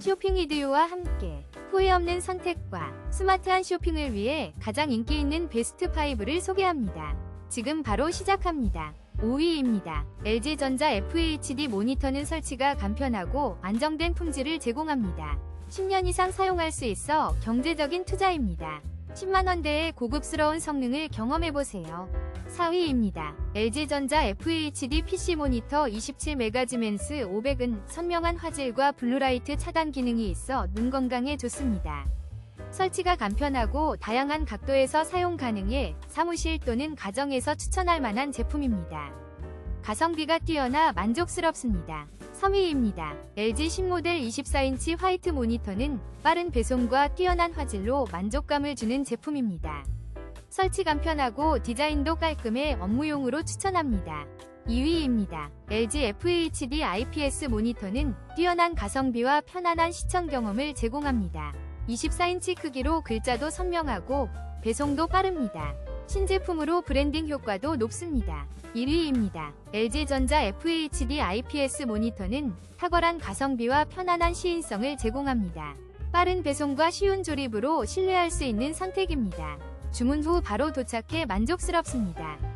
쇼핑 이디오와 함께 후회 없는 선택과 스마트한 쇼핑을 위해 가장 인기 있는 베스트 5를 소개합니다. 지금 바로 시작합니다. 5위입니다. LG전자 FHD 모니터는 설치가 간편하고 안정된 품질을 제공합니다. 10년 이상 사용할 수 있어 경제적인 투자입니다. 10만원대의 고급스러운 성능을 경험해보세요. 4위입니다. LG전자 FHD PC 모니터 27메가지멘스 500은 선명한 화질과 블루라이트 차단 기능이 있어 눈 건강에 좋습니다. 설치가 간편하고 다양한 각도에서 사용 가능해 사무실 또는 가정에서 추천할 만한 제품입니다. 가성비가 뛰어나 만족스럽습니다. 3위입니다. LG 신모델 24인치 화이트 모니터는 빠른 배송과 뛰어난 화질로 만족감을 주는 제품입니다. 설치 간편하고 디자인도 깔끔해 업무용으로 추천합니다. 2위입니다. LG FHD IPS 모니터는 뛰어난 가성비와 편안한 시청 경험을 제공합니다. 24인치 크기로 글자도 선명하고 배송도 빠릅니다. 신제품으로 브랜딩 효과도 높습니다. 1위입니다. LG전자 FHD IPS 모니터는 탁월한 가성비와 편안한 시인성을 제공합니다. 빠른 배송과 쉬운 조립으로 신뢰할 수 있는 선택입니다. 주문 후 바로 도착해 만족스럽습니다.